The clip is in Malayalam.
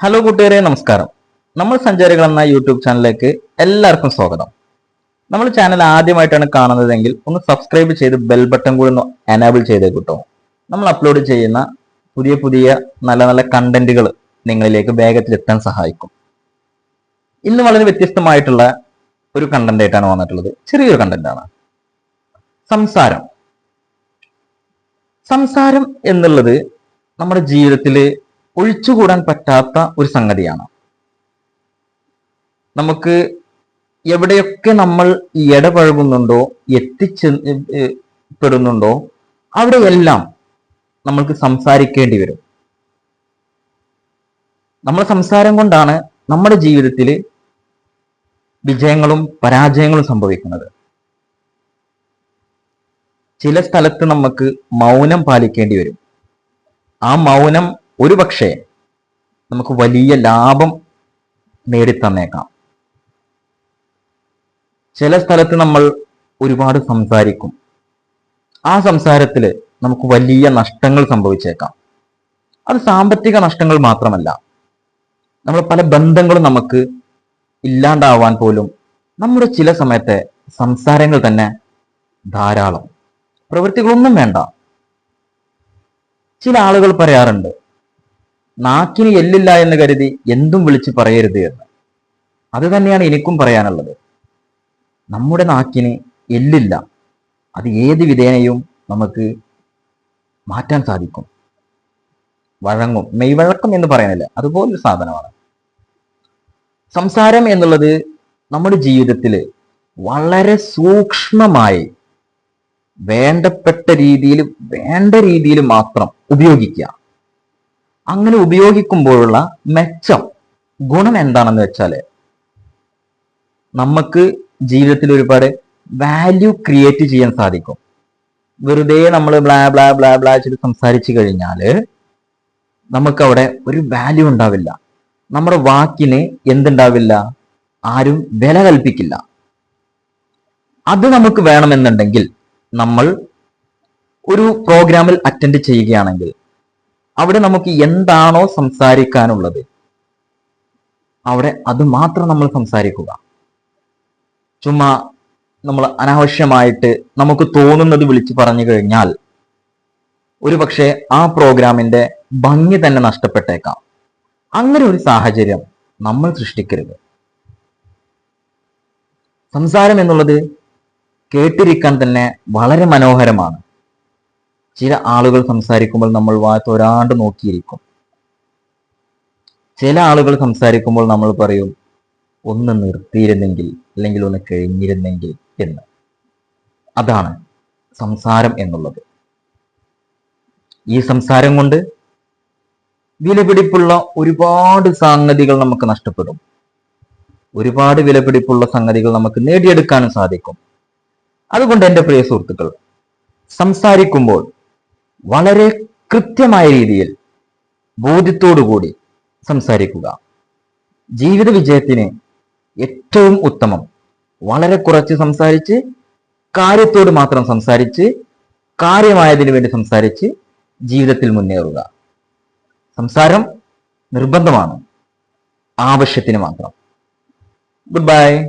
ഹലോ കൂട്ടുകാരെ നമസ്കാരം. നമ്മൾ സഞ്ചാരികൾ എന്ന യൂട്യൂബ് ചാനലിലേക്ക് എല്ലാവർക്കും സ്വാഗതം. നമ്മൾ ചാനൽ ആദ്യമായിട്ടാണ് കാണുന്നതെങ്കിൽ ഒന്ന് സബ്സ്ക്രൈബ് ചെയ്ത് ബെൽ ബട്ടൺ കൂടി ഒന്ന് എനാബിൾ ചെയ്തേ കിട്ടും. നമ്മൾ അപ്ലോഡ് ചെയ്യുന്ന പുതിയ പുതിയ നല്ല നല്ല കണ്ടന്റുകൾ നിങ്ങളിലേക്ക് വേഗത്തിൽ എത്താൻ സഹായിക്കും. ഇന്ന് വളരെ വ്യത്യസ്തമായിട്ടുള്ള ഒരു കണ്ടന്റ് ആയിട്ടാണ് വന്നിട്ടുള്ളത്. ചെറിയൊരു കണ്ടന്റാണ് സംസാരം. സംസാരം എന്നുള്ളത് നമ്മുടെ ജീവിതത്തിൽ ഒഴിച്ചുകൂടാൻ പറ്റാത്ത ഒരു സംഗതിയാണ്. നമുക്ക് എവിടെയൊക്കെ നമ്മൾ ഇടപഴകുന്നുണ്ടോ എത്തിച്ച് പെടുന്നുണ്ടോ അവിടെയെല്ലാം നമ്മൾക്ക് സംസാരിക്കേണ്ടി വരും. നമ്മുടെ സംസാരം കൊണ്ടാണ് നമ്മുടെ ജീവിതത്തിൽ വിജയങ്ങളും പരാജയങ്ങളും സംഭവിക്കുന്നത്. ചില സ്ഥലത്ത് നമുക്ക് മൗനം പാലിക്കേണ്ടി വരും. ആ മൗനം ഒരുപക്ഷെ നമുക്ക് വലിയ ലാഭം നേടിത്തന്നേക്കാം. ചില സ്ഥലത്ത് നമ്മൾ ഒരുപാട് സംസാരിക്കും. ആ സംസാരത്തിൽ നമുക്ക് വലിയ നഷ്ടങ്ങൾ സംഭവിച്ചേക്കാം. അത് സാമ്പത്തിക നഷ്ടങ്ങൾ മാത്രമല്ല. നമ്മൾ പല ബന്ധങ്ങളും നമുക്ക് ഇല്ലാണ്ടാവാൻ പോലും നമ്മുടെ ചില സമയത്തെ സംസാരങ്ങൾ തന്നെ ധാരാളം. പ്രവൃത്തികളൊന്നും വേണ്ട. ചില ആളുകൾ പറയാറുണ്ട് നാക്കിന് എല്ലില്ല എന്ന് കരുതി എന്തും വിളിച്ച് പറയരുത് എന്ന്. അത് തന്നെയാണ് എനിക്കും പറയാനുള്ളത്. നമ്മുടെ നാക്കിന് എല്ലില്ല. അത് ഏത് വിധേനയും നമുക്ക് മാറ്റാൻ സാധിക്കും. വഴങ്ങും. മെയ്വഴക്കം എന്ന് പറയാനില്ല. അതുപോലൊരു സാധനമാണ്. സംസാരം എന്നുള്ളത് നമ്മുടെ ജീവിതത്തിൽ വളരെ സൂക്ഷ്മമായി വേണ്ടപ്പെട്ട രീതിയിൽ വേണ്ട രീതിയിൽ മാത്രം ഉപയോഗിക്കുക. അങ്ങനെ ഉപയോഗിക്കുമ്പോഴുള്ള മെച്ചം ഗുണം എന്താണെന്ന് വെച്ചാൽ നമുക്ക് ജീവിതത്തിൽ ഒരുപാട് വാല്യൂ ക്രിയേറ്റ് ചെയ്യാൻ സാധിക്കും. വെറുതെ നമ്മൾ ബ്ലാ ബ്ലാ ബ്ലാ ബ്ലാ ചെയ്ത് സംസാരിച്ചു കഴിഞ്ഞാൽ നമുക്ക് അവിടെ ഒരു വാല്യൂ ഉണ്ടാവില്ല. നമ്മുടെ വാക്കിന് എന്തുണ്ടാവില്ല? ആരും വില കൽപ്പിക്കില്ല. അത് നമുക്ക് വേണമെന്നുണ്ടെങ്കിൽ നമ്മൾ ഒരു പ്രോഗ്രാമിൽ അറ്റൻഡ് ചെയ്യുകയാണെങ്കിൽ അവിടെ നമുക്ക് എന്താണോ സംസാരിക്കാനുള്ളത്. അവിടെ അത് മാത്രം നമ്മൾ സംസാരിക്കുക. ചുമ്മാ നമ്മൾ അനാവശ്യമായിട്ട് നമുക്ക് തോന്നുന്നത് വിളിച്ചു പറഞ്ഞു കഴിഞ്ഞാൽ ഒരു പക്ഷേ ആ പ്രോഗ്രാമിന്റെ ഭംഗി തന്നെ നഷ്ടപ്പെട്ടേക്കാം. അങ്ങനെ ഒരു സാഹചര്യം നമ്മൾ സൃഷ്ടിക്കരുത്. സംസാരം എന്നുള്ളത് കേട്ടിരിക്കാൻ തന്നെ വളരെ മനോഹരമാണ്. ചില ആളുകൾ സംസാരിക്കുമ്പോൾ നമ്മൾ വാത്തൊരാണ്ട് നോക്കിയിരിക്കും. ചില ആളുകൾ സംസാരിക്കുമ്പോൾ നമ്മൾ പറയും ഒന്ന് നിർത്തിയിരുന്നെങ്കിൽ അല്ലെങ്കിൽ ഒന്ന് കഴിഞ്ഞിരുന്നെങ്കിൽ എന്ന്. അതാണ് സംസാരം എന്നുള്ളത്. ഈ സംസാരം കൊണ്ട് വിലപിടിപ്പുള്ള ഒരുപാട് സംഗതികൾ നമുക്ക് നഷ്ടപ്പെടും. ഒരുപാട് വിലപിടിപ്പുള്ള സംഗതികൾ നമുക്ക് നേടിയെടുക്കാനും സാധിക്കും. അതുകൊണ്ട് എന്റെ പ്രിയ സുഹൃത്തുക്കൾ സംസാരിക്കുമ്പോൾ വളരെ കൃത്യമായ രീതിയിൽ ബോധ്യത്തോടുകൂടി സംസാരിക്കുക. ജീവിത വിജയത്തിന് ഏറ്റവും ഉത്തമം. വളരെ കുറച്ച് സംസാരിച്ച് കാര്യത്തോട് മാത്രം സംസാരിച്ച് കാര്യമായതിനു വേണ്ടി സംസാരിച്ച് ജീവിതത്തിൽ മുന്നേറുക. സംസാരം നിർബന്ധമാണ്. ആവശ്യത്തിന് മാത്രം. Good bye